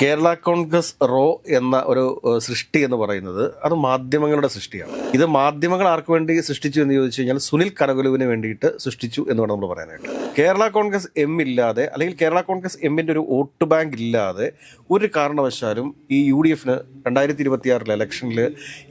Kerala Congress raw എന്ന ഒരു സൃഷ്ടി എന്ന് പറയുന്നത് അത് മാധ്യമങ്ങളുടെ സൃഷ്ടിയാണ്. ഇത് മാധ്യമങ്ങൾ ആർക്ക് വേണ്ടി സൃഷ്ടിച്ചു എന്ന് ചോദിച്ചു കഴിഞ്ഞാൽ സുനിൽ കനകുലുവിന് വേണ്ടിയിട്ട് സൃഷ്ടിച്ചു എന്ന് വേണം നമ്മൾ പറയാനായിട്ട്. കേരള കോൺഗ്രസ് എം ഇല്ലാതെ അല്ലെങ്കിൽ കേരള കോൺഗ്രസ് എമ്മിന്റെ ഒരു വോട്ട് ബാങ്ക് ഇല്ലാതെ ഒരു കാരണവശാലും ഈ യു ഡി എഫിന് രണ്ടായിരത്തി ഇരുപത്തിയാറിലെ ഇലക്ഷനിൽ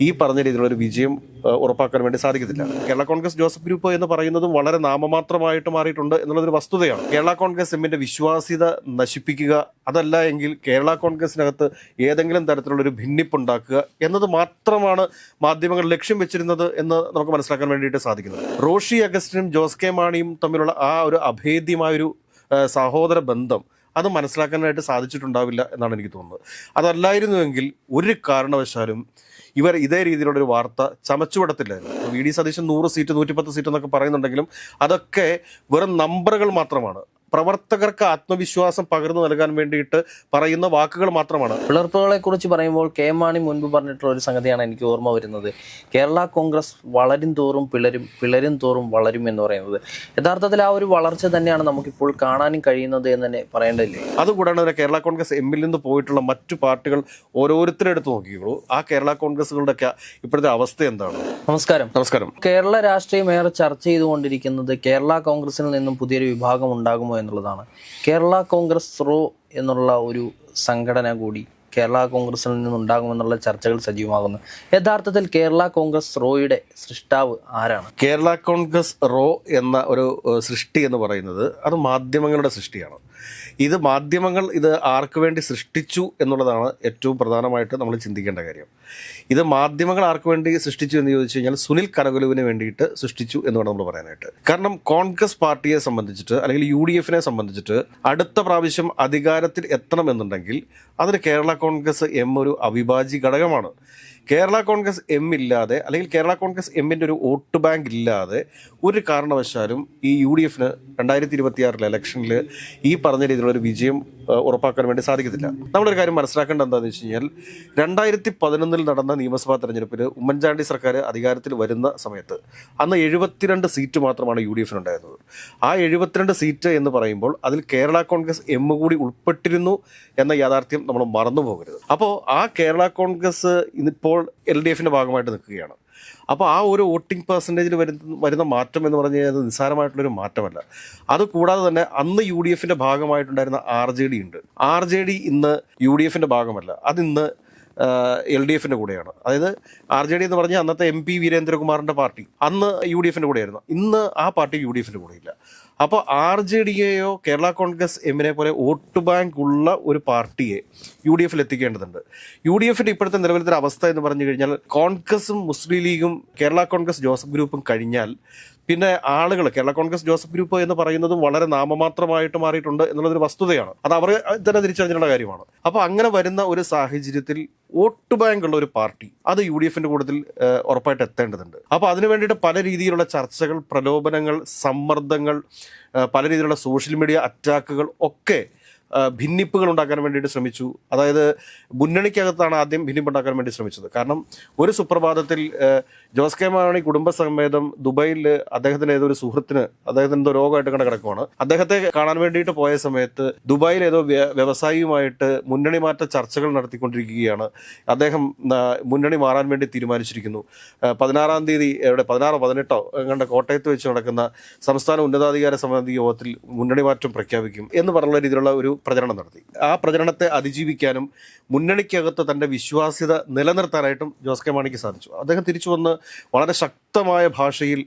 ഈ പറഞ്ഞ രീതിയിലുള്ള ഒരു വിജയം ഉറപ്പാക്കാൻ വേണ്ടി സാധിക്കത്തില്ല. കേരള കോൺഗ്രസ് ജോസഫ് ഗ്രൂപ്പ് എന്ന് പറയുന്നതും വളരെ നാമമാത്രമായിട്ട് മാറിയിട്ടുണ്ട് എന്നുള്ളതൊരു വസ്തുതയാണ്. കേരള കോൺഗ്രസ് എമ്മിന്റെ വിശ്വാസ്യത നശിപ്പിക്കുക അതല്ല എങ്കിൽ കേരള കോൺഗ്രസിനകത്ത് ഏതെങ്കിലും തരത്തിലുള്ളൊരു ഭിന്നിപ്പുണ്ടാക്കുക എന്നത് മാത്രമാണ് മാധ്യമങ്ങൾ ലക്ഷ്യം വെച്ചിരുന്നത് എന്ന് നമുക്ക് മനസ്സിലാക്കാൻ വേണ്ടിയിട്ട് സാധിക്കുന്നത്. റോഷി അഗസ്റ്റിനും ജോസ് കെ മാണിയും തമ്മിലുള്ള ആ ഒരു അഭേദ്യമായൊരു സഹോദര ബന്ധം അത് മനസ്സിലാക്കാനായിട്ട് സാധിച്ചിട്ടുണ്ടാവില്ല എന്നാണ് എനിക്ക് തോന്നുന്നത്. അതല്ലായിരുന്നുവെങ്കിൽ ഒരു കാരണവശാലും ഇവർ ഇതേ രീതിയിലുള്ള ഒരു വാർത്ത ചമച്ചുവിടത്തില്ലായിരുന്നു. വി ഡി സതീശൻ നൂറ് സീറ്റ് നൂറ്റിപ്പത്ത് സീറ്റ് എന്നൊക്കെ പറയുന്നുണ്ടെങ്കിലും അതൊക്കെ വെറും നമ്പറുകൾ മാത്രമാണ്. പ്രവർത്തകർക്ക് ആത്മവിശ്വാസം പകർന്നു നൽകാൻ വേണ്ടിയിട്ട് പറയുന്ന വാക്കുകൾ മാത്രമാണ്. പിളർപ്പുകളെ കുറിച്ച് പറയുമ്പോൾ കെ മാണി മുൻപ് പറഞ്ഞിട്ടുള്ള ഒരു സംഗതിയാണ് എനിക്ക് ഓർമ്മ വരുന്നത്. കേരള കോൺഗ്രസ് വളരും തോറും പിളരും പിളരും തോറും വളരും എന്ന് പറയുന്നത്. യഥാർത്ഥത്തിൽ ആ ഒരു വളർച്ച തന്നെയാണ് നമുക്കിപ്പോൾ കാണാനും കഴിയുന്നത് എന്ന് തന്നെ പറയേണ്ടതില്ലേ? അതുകൂടാണ് കേരള കോൺഗ്രസ് എമ്മിൽ നിന്ന് പോയിട്ടുള്ള മറ്റു പാർട്ടികൾ ഓരോരുത്തരും എടുത്ത് നോക്കിയുള്ളൂ ആ കേരള കോൺഗ്രസുകളുടെ ഇപ്പോഴത്തെ അവസ്ഥ എന്താണ്? നമസ്കാരം. നമസ്കാരം. കേരള രാഷ്ട്രീയം ഏറെ ചർച്ച ചെയ്തുകൊണ്ടിരിക്കുന്നത് കേരള കോൺഗ്രസിൽ നിന്നും പുതിയൊരു വിഭാഗം ഉണ്ടാകുമോ എന്നുള്ളതാണ്. കേരള കോൺഗ്രസ് റോ എന്നുള്ള ഒരു സംഘടന കൂടി കേരള കോൺഗ്രസിൽ നിന്നുണ്ടാകുമെന്നുള്ള ചർച്ചകൾ സജീവമാകുന്നു. യഥാർത്ഥത്തിൽ കേരള കോൺഗ്രസ് റോയുടെ സൃഷ്ടാവ് ആരാണ്? കേരള കോൺഗ്രസ് റോ എന്ന ഒരു സൃഷ്ടി എന്ന് പറയുന്നത് അത് മാധ്യമങ്ങളുടെ സൃഷ്ടിയാണ്. ഇത് മാധ്യമങ്ങൾ ഇത് ആർക്ക് വേണ്ടി സൃഷ്ടിച്ചു എന്നുള്ളതാണ് ഏറ്റവും പ്രധാനമായിട്ട് നമ്മൾ ചിന്തിക്കേണ്ട കാര്യം. ഇത് മാധ്യമങ്ങൾ ആർക്ക് വേണ്ടി സൃഷ്ടിച്ചു എന്ന് ചോദിച്ചു കഴിഞ്ഞാൽ സുനിൽ കനകുലുവിന് വേണ്ടിയിട്ട് സൃഷ്ടിച്ചു എന്ന് വേണം നമ്മൾ പറയാനായിട്ട്. കാരണം കോൺഗ്രസ് പാർട്ടിയെ സംബന്ധിച്ചിട്ട് അല്ലെങ്കിൽ യു ഡി എഫിനെ സംബന്ധിച്ചിട്ട് അടുത്ത പ്രാവശ്യം അധികാരത്തിൽ എത്തണമെന്നുണ്ടെങ്കിൽ അതിന് കേരള കോൺഗ്രസ് എം ഒരു അവിഭാജ്യ ഘടകമാണ്. കേരള കോൺഗ്രസ് എം ഇല്ലാതെ അല്ലെങ്കിൽ കേരള കോൺഗ്രസ് എമ്മിന്റെ ഒരു വോട്ട് ബാങ്ക് ഇല്ലാതെ ഒരു കാരണവശാലും ഈ യു ഡി എഫിന് രണ്ടായിരത്തി ഇരുപത്തിയാറിലെ ഇലക്ഷനിൽ ഈ പറഞ്ഞ രീതിയിലുള്ള ഒരു വിജയം ഉറപ്പാക്കാൻ വേണ്ടി സാധിക്കത്തില്ല. നമ്മളൊരു കാര്യം മനസ്സിലാക്കേണ്ടത് എന്താണെന്ന് വെച്ച് കഴിഞ്ഞാൽ രണ്ടായിരത്തി പതിനൊന്നിൽ നടന്ന നിയമസഭാ തെരഞ്ഞെടുപ്പിൽ ഉമ്മൻചാണ്ടി സർക്കാർ അധികാരത്തിൽ വരുന്ന സമയത്ത് അന്ന് എഴുപത്തിരണ്ട് സീറ്റ് മാത്രമാണ് യു ഡി എഫിനുണ്ടായിരുന്നത് ആ എഴുപത്തിരണ്ട് സീറ്റ് എന്ന് പറയുമ്പോൾ അതിൽ കേരള കോൺഗ്രസ് എം കൂടി ഉൾപ്പെട്ടിരുന്നു എന്ന യാഥാർത്ഥ്യം നമ്മൾ മറന്നു പോകരുത്. അപ്പോൾ ആ കേരള കോൺഗ്രസ് ഇന്നിപ്പോൾ എൽ ഡി എഫിന്റെ ഭാഗമായിട്ട് നിൽക്കുകയാണ്. അപ്പോൾ ആ ഒരു വോട്ടിംഗ് പെർസെന്റേജിൽ വരുന്ന വരുന്ന മാറ്റം എന്ന് പറഞ്ഞു കഴിഞ്ഞാൽ നിസ്സാരമായിട്ടുള്ളൊരു മാറ്റമല്ല. അത് കൂടാതെ തന്നെ അന്ന് യു ഡി എഫിന്റെ ഭാഗമായിട്ടുണ്ടായിരുന്ന ആർ ജെ ഡി ഉണ്ട്. ആർ ജെ ഡി ഇന്ന് യു ഡി എഫിന്റെ ഭാഗമല്ല. അതിന്ന് എൽ ഡി എഫിന്റെ കൂടെയാണ്. അതായത് ആർ ജെ ഡി എന്ന് പറഞ്ഞാൽ അന്നത്തെ എം പി വീരേന്ദ്രകുമാറിന്റെ പാർട്ടി അന്ന് യു ഡി എഫിന്റെ കൂടെയായിരുന്നു. ഇന്ന് ആ പാർട്ടി യു ഡി എഫിന്റെ കൂടെയില്ല അപ്പോൾ ആർ ജെ ഡിയെയോ കേരള കോൺഗ്രസ് എമ്മിനെ പോലെ വോട്ട് ബാങ്ക് ഉള്ള ഒരു പാർട്ടിയെ യു ഡി എഫിൽ എത്തിക്കേണ്ടതുണ്ട്. യു ഡി എഫിന്റെ ഇപ്പോഴത്തെ നിലവിലത്തെ അവസ്ഥ എന്ന് പറഞ്ഞു കഴിഞ്ഞാൽ കോൺഗ്രസും മുസ്ലിം ലീഗും കേരള കോൺഗ്രസ് ജോസഫ് ഗ്രൂപ്പും കഴിഞ്ഞാൽ പിന്നെ ആളുകൾ കേരള കോൺഗ്രസ് ജോസഫ് ഗ്രൂപ്പ് എന്ന് പറയുന്നതും വളരെ നാമമാത്രമായിട്ട് മാറിയിട്ടുണ്ട് എന്നുള്ളൊരു വസ്തുതയാണ്. അത് അവർ തന്നെ തിരിച്ചറിഞ്ഞിട്ടുള്ള കാര്യമാണ്. അപ്പോൾ അങ്ങനെ വരുന്ന ഒരു സാഹചര്യത്തിൽ വോട്ട് ബാങ്ക് ഉള്ള ഒരു പാർട്ടി അത് യു ഡി എഫിന്റെ കൂട്ടത്തിൽ ഉറപ്പായിട്ട് എത്തേണ്ടതുണ്ട്. അപ്പോൾ അതിനു വേണ്ടിയിട്ട് പല രീതിയിലുള്ള ചർച്ചകൾ പ്രലോഭനങ്ങൾ സമ്മർദ്ദങ്ങൾ പല രീതിയിലുള്ള സോഷ്യൽ മീഡിയ അറ്റാക്കുകൾ ഒക്കെ ഭിന്നിപ്പുകൾ ഉണ്ടാക്കാൻ വേണ്ടിയിട്ട് ശ്രമിച്ചു. അതായത് മുന്നണിക്കകത്താണ് ആദ്യം ഭിന്നിപ്പുണ്ടാക്കാൻ വേണ്ടി ശ്രമിച്ചത്. കാരണം ഒരു സുപ്രഭാതത്തിൽ ജോസ് കെ മാണി കുടുംബസമേതം ദുബൈയിൽ അദ്ദേഹത്തിന് ഏതോ ഒരു സുഹൃത്തിന് അദ്ദേഹത്തിന് എന്തോ രോഗമായിട്ട് കണ്ട് കിടക്കുവാണ്. അദ്ദേഹത്തെ കാണാൻ വേണ്ടിയിട്ട് പോയ സമയത്ത് ദുബായിൽ ഏതോ വ്യവസായിയുമായിട്ട് മുന്നണി മാറ്റ ചർച്ചകൾ നടത്തിക്കൊണ്ടിരിക്കുകയാണ്. അദ്ദേഹം മുന്നണി മാറാൻ വേണ്ടി തീരുമാനിച്ചിരിക്കുന്നു. പതിനാറാം തീയതി എവിടെ പതിനാറോ പതിനെട്ടോ കണ്ട കോട്ടയത്ത് വെച്ച് നടക്കുന്ന സംസ്ഥാന ഉന്നതാധികാര സമിതി യോഗത്തിൽ മുന്നണി മാറ്റം പ്രഖ്യാപിക്കും എന്ന് പറഞ്ഞുള്ള രീതിയിലുള്ള ഒരു പ്രചരണം നടത്തി. ആ പ്രചരണത്തെ അതിജീവിക്കാനും മുന്നണിക്കകത്ത് തന്റെ വിശ്വാസ്യത നിലനിർത്താനായിട്ടും ജോസ് കെ മാണിക്ക് സാധിച്ചു. അദ്ദേഹം തിരിച്ചു വന്ന് വളരെ ശക്തമായ ഭാഷയിൽ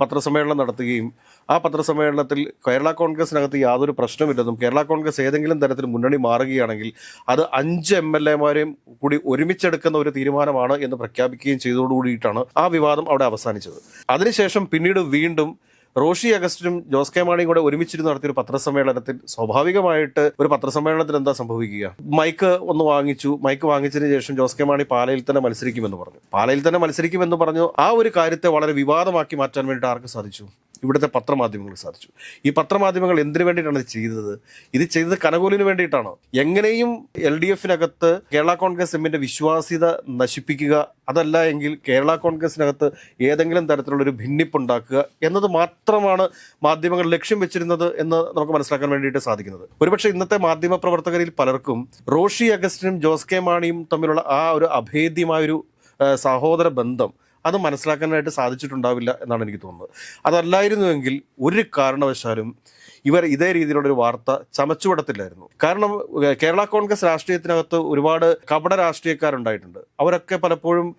പത്രസമ്മേളനം നടത്തുകയും ആ പത്രസമ്മേളനത്തിൽ കേരള കോൺഗ്രസിനകത്ത് യാതൊരു പ്രശ്നമില്ലെന്നും കേരള കോൺഗ്രസ് ഏതെങ്കിലും തരത്തിൽ മുന്നണി മാറുകയാണെങ്കിൽ അത് അഞ്ച് എം എൽ എമാരെയും കൂടി ഒരുമിച്ചെടുക്കുന്ന ഒരു തീരുമാനമാണ് എന്ന് പ്രഖ്യാപിക്കുകയും ചെയ്തതോടുകൂടിയിട്ടാണ് ആ വിവാദം അവിടെ അവസാനിച്ചത്. അതിനുശേഷം പിന്നീട് വീണ്ടും റോഷി അഗസ്റ്റിനും ജോസ് കെ മാണിയും കൂടെ ഒരുമിച്ചിരുന്ന് നടത്തിയ ഒരു പത്രസമ്മേളനത്തിൽ സ്വാഭാവികമായിട്ട് ഒരു പത്രസമ്മേളനത്തിൽ എന്താ സംഭവിക്കുക? മൈക്ക് ഒന്ന് വാങ്ങിച്ചു. മൈക്ക് വാങ്ങിച്ചതിന് ശേഷം ജോസ് കെ മാണി പാലയിൽ തന്നെ മത്സരിക്കുമെന്ന് പറഞ്ഞു. പാലയിൽ തന്നെ മത്സരിക്കുമെന്ന് പറഞ്ഞു. ആ ഒരു കാര്യത്തെ വളരെ വിവാദമാക്കി മാറ്റാൻ വേണ്ടിയിട്ട് ആർക്ക് സാധിച്ചു? ഇവിടുത്തെ പത്രമാധ്യമങ്ങൾ സാധിച്ചു. ഈ പത്രമാധ്യമങ്ങൾ എന്തിനു വേണ്ടിയിട്ടാണ് ഇത് ചെയ്തത്? ഇത് ചെയ്തത് കനകൂലിന് വേണ്ടിയിട്ടാണോ? എങ്ങനെയും എൽ ഡി എഫിനകത്ത് കേരള കോൺഗ്രസ് എമ്മിന്റെ വിശ്വാസ്യത നശിപ്പിക്കുക അതല്ല എങ്കിൽ കേരള കോൺഗ്രസിനകത്ത് ഏതെങ്കിലും തരത്തിലുള്ളൊരു ഭിന്നിപ്പുണ്ടാക്കുക എന്നത് മാത്രമാണ് മാധ്യമങ്ങൾ ലക്ഷ്യം വെച്ചിരുന്നത് എന്ന് നമുക്ക് മനസ്സിലാക്കാൻ വേണ്ടിയിട്ട് സാധിക്കുന്നത്. ഒരുപക്ഷെ ഇന്നത്തെ മാധ്യമ പ്രവർത്തകരിൽ പലർക്കും റോഷി അഗസ്റ്റിനും ജോസ് കെ മാണിയും തമ്മിലുള്ള ആ ഒരു അഭേദ്യമായൊരു സഹോദര ബന്ധം അത് മനസ്സിലാക്കാനായിട്ട് സാധിച്ചിട്ടുണ്ടാവില്ല എന്നാണ് എനിക്ക് തോന്നുന്നത്. അതല്ലായിരുന്നുവെങ്കിൽ ഒരു കാരണവശാലും ഇവർ ഇതേ രീതിയിലുള്ള ഒരു വാർത്ത ചമച്ചുവിടത്തില്ലായിരുന്നു. കാരണം കേരള കോൺഗ്രസ് രാഷ്ട്രീയത്തിനകത്ത് ഒരുപാട് കപട രാഷ്ട്രീയക്കാരുണ്ടായിട്ടുണ്ട്. അവരൊക്കെ പലപ്പോഴും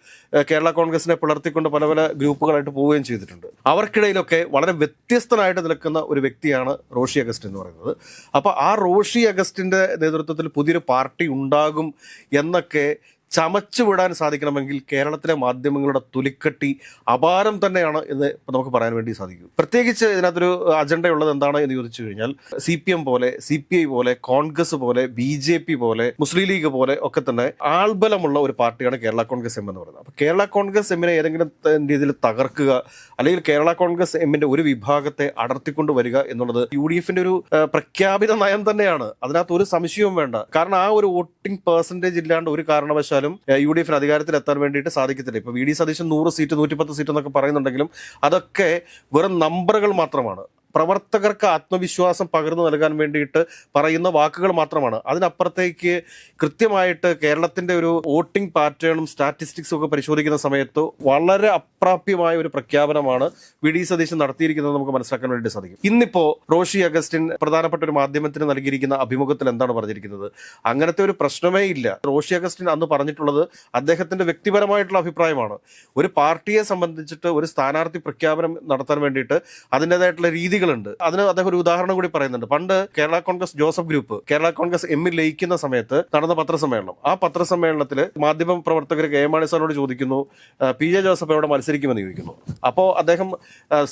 കേരള കോൺഗ്രസിനെ പിളർത്തിക്കൊണ്ട് പല പല ഗ്രൂപ്പുകളായിട്ട് പോവുകയും ചെയ്തിട്ടുണ്ട്. അവർക്കിടയിലൊക്കെ വളരെ വ്യത്യസ്തനായിട്ട് നിൽക്കുന്ന ഒരു വ്യക്തിയാണ് റോഷി അഗസ്റ്റ് എന്ന് പറയുന്നത്. അപ്പോൾ ആ റോഷി അഗസ്റ്റിന്റെ നേതൃത്വത്തിൽ പുതിയൊരു പാർട്ടി ഉണ്ടാകും എന്നൊക്കെ ചമച്ചു വിടാൻ സാധിക്കണമെങ്കിൽ കേരളത്തിലെ മാധ്യമങ്ങളുടെ തുലിക്കട്ടി അപാരം തന്നെയാണ് എന്ന് നമുക്ക് പറയാൻ വേണ്ടി സാധിക്കും. പ്രത്യേകിച്ച് ഇതിനകത്തൊരു അജണ്ടയുള്ളത് എന്താണ് എന്ന് ചോദിച്ചു കഴിഞ്ഞാൽ സി പി എം പോലെ സി പി ഐ പോലെ കോൺഗ്രസ് പോലെ ബി ജെ പി പോലെ മുസ്ലിം ലീഗ് പോലെ ഒക്കെ തന്നെ ആൾബലമുള്ള ഒരു പാർട്ടിയാണ് കേരള കോൺഗ്രസ് എം എന്ന് പറയുന്നത്. അപ്പോൾ കേരള കോൺഗ്രസ് എമ്മിനെ ഏതെങ്കിലും രീതിയിൽ തകർക്കുക അല്ലെങ്കിൽ കേരള കോൺഗ്രസ് എമ്മിന്റെ ഒരു വിഭാഗത്തെ അടർത്തിക്കൊണ്ട് വരിക എന്നുള്ളത് യു ഡി എഫിന്റെ ഒരു പ്രഖ്യാപിത നയം തന്നെയാണ്. അതിനകത്ത് ഒരു സംശയവും വേണ്ട. കാരണം ആ ഒരു വോട്ടിംഗ് പെർസെന്റേജ് ഇല്ലാണ്ട് ഒരു കാരണവശാലും യു ഡി എഫിന് അധികാരത്തിൽ എത്താൻ വേണ്ടിയിട്ട് സാധിക്കത്തില്ല. ഇപ്പൊ വി ഡി സതീശൻ നൂറ് സീറ്റ് നൂറ്റിപ്പത്ത് സീറ്റ് എന്നൊക്കെ പറയുന്നുണ്ടെങ്കിലും അതൊക്കെ വെറും നമ്പറുകൾ മാത്രമാണ്. പ്രവർത്തകർക്ക് ആത്മവിശ്വാസം പകർന്നു നൽകാൻ വേണ്ടിയിട്ട് പറയുന്ന വാക്കുകൾ മാത്രമാണ്. അതിനപ്പുറത്തേക്ക് കൃത്യമായിട്ട് കേരളത്തിന്റെ ഒരു വോട്ടിംഗ് പാറ്റേണും സ്റ്റാറ്റിസ്റ്റിക്സും ഒക്കെ പരിശോധിക്കുന്ന സമയത്ത് വളരെ അപ്രാപ്യമായ ഒരു പ്രഖ്യാപനമാണ് വി ഡി സതീശൻ നടത്തിയിരിക്കുന്നത് നമുക്ക് മനസ്സിലാക്കാൻ വേണ്ടി സാധിക്കും. ഇന്നിപ്പോൾ റോഷി അഗസ്റ്റിൻ പ്രധാനപ്പെട്ട ഒരു മാധ്യമത്തിന് നൽകിയിരിക്കുന്ന അഭിമുഖത്തിൽ എന്താണ് പറഞ്ഞിരിക്കുന്നത്? അങ്ങനത്തെ ഒരു പ്രശ്നമേ ഇല്ല. റോഷി അഗസ്റ്റിൻ അന്ന് പറഞ്ഞിട്ടുള്ളത് അദ്ദേഹത്തിന്റെ വ്യക്തിപരമായിട്ടുള്ള അഭിപ്രായമാണ്. ഒരു പാർട്ടിയെ സംബന്ധിച്ചിട്ട് ഒരു സ്ഥാനാർത്ഥി പ്രഖ്യാപനം നടത്താൻ വേണ്ടിയിട്ട് അതിന്റെതായിട്ടുള്ള രീതികളുണ്ട്. അതിന് അദ്ദേഹം ഒരു ഉദാഹരണം കൂടി പറയുന്നുണ്ട്. പണ്ട് Kerala Congress Joseph group Kerala Congress എമ്മിൽ ലയിക്കുന്ന സമയത്ത് നടന്ന പത്രസമ്മേളനം. ആ പത്രസമ്മേളനത്തിൽ മാധ്യമ പ്രവർത്തകർ കെ എം മാണി സാറിനോട് ചോദിക്കുന്നു പി ജെ ജോസഫ് എവിടെ മത്സരിക്കുമെന്ന് ചോദിക്കുന്നു. അപ്പോൾ അദ്ദേഹം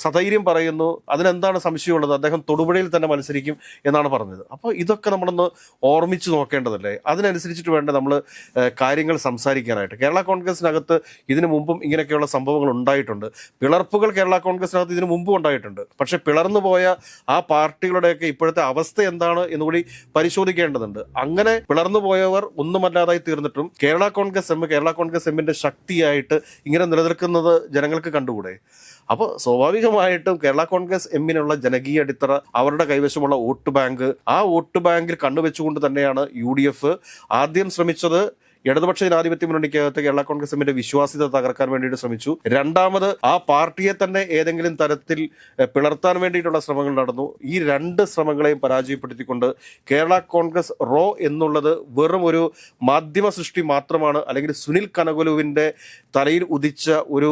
സധൈര്യം പറയുന്നു അതിനെന്താണ് സംശയമുള്ളത്? അദ്ദേഹം തൊടുപുഴയിൽ തന്നെ മത്സരിക്കും എന്നാണ് പറഞ്ഞത്. അപ്പോൾ ഇതൊക്കെ നമ്മളൊന്ന് ഓർമ്മിച്ച് നോക്കേണ്ടതല്ലേ? അതിനനുസരിച്ചിട്ട് വേണ്ട നമ്മൾ കാര്യങ്ങൾ സംസാരിക്കാനായിട്ട്. കേരള കോൺഗ്രസിനകത്ത് ഇതിനു മുമ്പും ഇങ്ങനെയൊക്കെയുള്ള സംഭവങ്ങൾ ഉണ്ടായിട്ടുണ്ട്. പിളർപ്പുകൾ കേരള കോൺഗ്രസിനകത്ത് ഇതിനു മുമ്പും ഉണ്ടായിട്ടുണ്ട്. പക്ഷെ പിളർന്നു പോയ ആ പാർട്ടികളുടെയൊക്കെ ഇപ്പോഴത്തെ അവസ്ഥ എന്താണ് എന്നുകൂടി പരിശോധിക്കേണ്ടതുണ്ട്. അങ്ങനെ പിളർന്നു പോയവർ ഒന്നുമല്ലാതായി തീർന്നിട്ടും Kerala Congress M Kerala Congress എമ്മിന്റെ ശക്തിയായിട്ട് ഇങ്ങനെ നിലനിൽക്കുന്നത് ജനങ്ങൾക്ക് കണ്ടുകൂടെ? അപ്പോൾ സ്വാഭാവികമായിട്ടും കേരള കോൺഗ്രസ് എമ്മിനുള്ള ജനകീയ അടിത്തറ അവരുടെ കൈവശമുള്ള വോട്ട് ബാങ്ക് ആ വോട്ട് ബാങ്കിൽ കണ്ണുവെച്ചുകൊണ്ട് തന്നെയാണ് യു ആദ്യം ശ്രമിച്ചത്. ഇടതുപക്ഷ ജനാധിപത്യ മുന്നണിക്കകത്ത് കേരള കോൺഗ്രസ് എമ്മിന്റെ വിശ്വാസ്യത തകർക്കാൻ വേണ്ടിയിട്ട് ശ്രമിച്ചു. രണ്ടാമത് ആ പാർട്ടിയെ തന്നെ ഏതെങ്കിലും തരത്തിൽ പിളർത്താൻ വേണ്ടിയിട്ടുള്ള ശ്രമങ്ങൾ നടന്നു. ഈ രണ്ട് ശ്രമങ്ങളെയും പരാജയപ്പെടുത്തിക്കൊണ്ട് കേരള കോൺഗ്രസ് റോ എന്നുള്ളത് വെറും ഒരു മാധ്യമ സൃഷ്ടി മാത്രമാണ്. അല്ലെങ്കിൽ സുനിൽ കനകുലുവിന്റെ തലയിൽ ഉദിച്ച ഒരു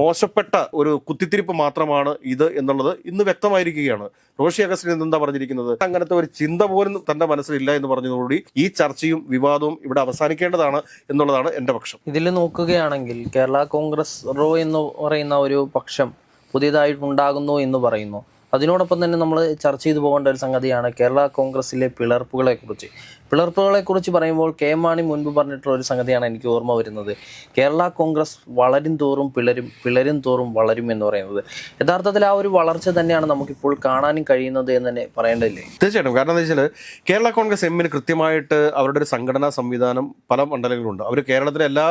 മോശപ്പെട്ട ഒരു കുത്തിത്തിരിപ്പ് മാത്രമാണ് ഇത് എന്നുള്ളത് ഇന്ന് വ്യക്തമായിരിക്കുകയാണ്. റോഷി അഗസ്റ്റിൻ എന്താ പറഞ്ഞിരിക്കുന്നത്? അങ്ങനത്തെ ഒരു ചിന്ത പോലും തന്റെ മനസ്സിലില്ല എന്ന് പറഞ്ഞതോടുകൂടി ഈ ചർച്ചയും വിവാദവും ഇവിടെ അവസാനിക്കേണ്ടതാണ് എന്നുള്ളതാണ് എന്റെ പക്ഷം. ഇതിൽ നോക്കുകയാണെങ്കിൽ കേരള കോൺഗ്രസ് റോ എന്ന് പറയുന്ന ഒരു പക്ഷം പുതിയതായിട്ടുണ്ടാകുന്നു എന്ന് പറയുന്നു. അതിനോടൊപ്പം തന്നെ നമ്മൾ ചർച്ച ചെയ്തു പോകേണ്ട ഒരു സംഗതിയാണ് കേരള കോൺഗ്രസിലെ പിളർപ്പുകളെ കുറിച്ച് പിളർപ്പുകളെ കുറിച്ച് പറയുമ്പോൾ കെ മാണി മുൻപ് പറഞ്ഞിട്ടുള്ള ഒരു സംഗതിയാണ് എനിക്ക് ഓർമ്മ വരുന്നത്. കേരള കോൺഗ്രസ് വളരും തോറും പിളരും പിളരും തോറും വളരും എന്ന് പറയുന്നത്. യഥാർത്ഥത്തിൽ ആ ഒരു വളർച്ച തന്നെയാണ് നമുക്കിപ്പോൾ കാണാനും കഴിയുന്നത് എന്ന് തന്നെ പറയേണ്ടതില്ലേ? തീർച്ചയായിട്ടും. കാരണം എന്താ വെച്ചാൽ കേരള കോൺഗ്രസ് എമ്മിന് കൃത്യമായിട്ട് അവരുടെ ഒരു സംഘടനാ സംവിധാനം പല മണ്ഡലങ്ങളുണ്ട് അവർ കേരളത്തിലെ എല്ലാ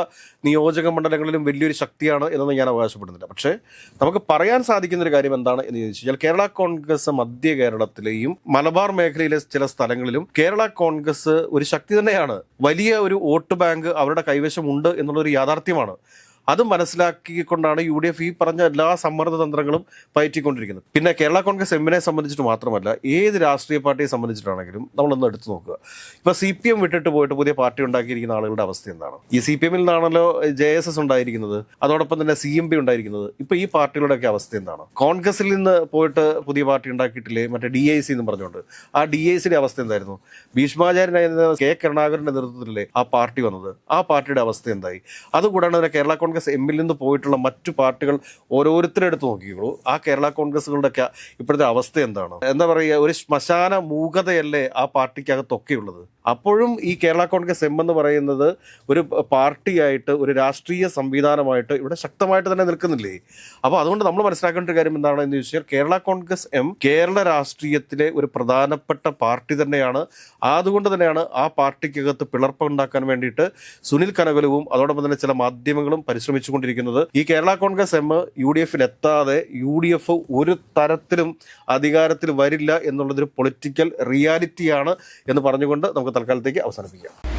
നിയോജക മണ്ഡലങ്ങളിലും വലിയൊരു ശക്തിയാണ് എന്നൊന്നും ഞാൻ അവകാശപ്പെടുന്നില്ല. പക്ഷേ നമുക്ക് പറയാൻ സാധിക്കുന്ന ഒരു കാര്യം എന്താണ് എന്ന് ചോദിച്ചു കഴിഞ്ഞാൽ കേരള കോൺഗ്രസ് മധ്യ കേരളത്തിലെയും മലബാർ മേഖലയിലെ ചില സ്ഥലങ്ങളിലും കേരള കോൺഗ്രസ് ഒരു ശക്തി തന്നെയാണ്. വലിയ ഒരു വോട്ട് ബാങ്ക് അവരുടെ കൈവശമുണ്ട് എന്നുള്ളൊരു യാഥാർത്ഥ്യമാണ്. അത് മനസ്സിലാക്കിക്കൊണ്ടാണ് യു ഡി എഫ് ഈ പറഞ്ഞ എല്ലാ സമ്മർദ്ദ തന്ത്രങ്ങളും പയറ്റിക്കൊണ്ടിരിക്കുന്നത്. പിന്നെ കേരള കോൺഗ്രസ് എമ്മിനെ സംബന്ധിച്ചിട്ട് മാത്രമല്ല ഏത് രാഷ്ട്രീയ പാർട്ടിയെ സംബന്ധിച്ചിട്ടാണെങ്കിലും നമ്മളൊന്ന് എടുത്തു നോക്കുക. ഇപ്പൊ സി പി എം വിട്ടിട്ട് പോയിട്ട് പുതിയ പാർട്ടി ഉണ്ടാക്കിയിരിക്കുന്ന ആളുകളുടെ അവസ്ഥ എന്താണ്? ഈ സി പി എമ്മിൽ നിന്നാണല്ലോ ജെ എസ് എസ് ഉണ്ടായിരിക്കുന്നത് അതോടൊപ്പം തന്നെ സി എം പി ഉണ്ടായിരിക്കുന്നത്. ഇപ്പൊ ഈ പാർട്ടികളുടെയൊക്കെ അവസ്ഥ എന്താണ്? കോൺഗ്രസിൽ നിന്ന് പോയിട്ട് പുതിയ പാർട്ടി ഉണ്ടാക്കിയിട്ടില്ലേ? മറ്റേ ഡി ഐ സി എന്ന് പറഞ്ഞുകൊണ്ട്. ആ ഡി ഐ സിയുടെ അവസ്ഥ എന്തായിരുന്നു? ഭീഷ്മാചാര്യനായിരുന്ന കെ കരുണാകരന്റെ നേതൃത്വത്തിലല്ലേ ആ പാർട്ടി വന്നത്? ആ പാർട്ടിയുടെ അവസ്ഥ എന്തായി? അതുകൂടാണ് കേരള കോൺഗ്രസ് കോൺഗ്രസ് എമ്മിൽ നിന്ന് പോയിട്ടുള്ള മറ്റു പാർട്ടികൾ ഓരോരുത്തരും എടുത്ത് നോക്കിക്കോളൂ. ആ കേരള കോൺഗ്രസുകളുടെയൊക്കെ ഇപ്പോഴത്തെ അവസ്ഥ എന്താണ്? എന്താ പറയുക ഒരു ശ്മശാന മൂകതയല്ലേ ആ പാർട്ടിക്കകത്തൊക്കെ ഉള്ളത് അപ്പോഴും ഈ കേരള കോൺഗ്രസ് എം എന്ന് പറയുന്നത് ഒരു പാർട്ടിയായിട്ട് ഒരു രാഷ്ട്രീയ സംവിധാനമായിട്ട് ഇവിടെ ശക്തമായിട്ട് തന്നെ നിൽക്കുന്നില്ലേ? അപ്പോൾ അതുകൊണ്ട് നമ്മൾ മനസ്സിലാക്കേണ്ട ഒരു കാര്യം എന്താണ് എന്ന് ചോദിച്ചാൽ കേരള കോൺഗ്രസ് എം കേരള രാഷ്ട്രീയത്തിലെ ഒരു പ്രധാനപ്പെട്ട പാർട്ടി തന്നെയാണ്. അതുകൊണ്ട് തന്നെയാണ് ആ പാർട്ടിക്കകത്ത് പിളർപ്പുണ്ടാക്കാൻ വേണ്ടിയിട്ട് സുനിൽ കനകലവും അതോടൊപ്പം തന്നെ ചില മാധ്യമങ്ങളും പരിശ്രമിച്ചുകൊണ്ടിരിക്കുന്നത്. ഈ Kerala Congress M U D എഫിൽ എത്താതെ യു ഡി എഫ് ഒരു തരത്തിലും അധികാരത്തിൽ വരില്ല എന്നുള്ളതൊരു പൊളിറ്റിക്കൽ റിയാലിറ്റിയാണ് എന്ന് പറഞ്ഞുകൊണ്ട് നമുക്ക് തൽക്കാലത്തേക്ക് അവസാനിപ്പിക്കാം.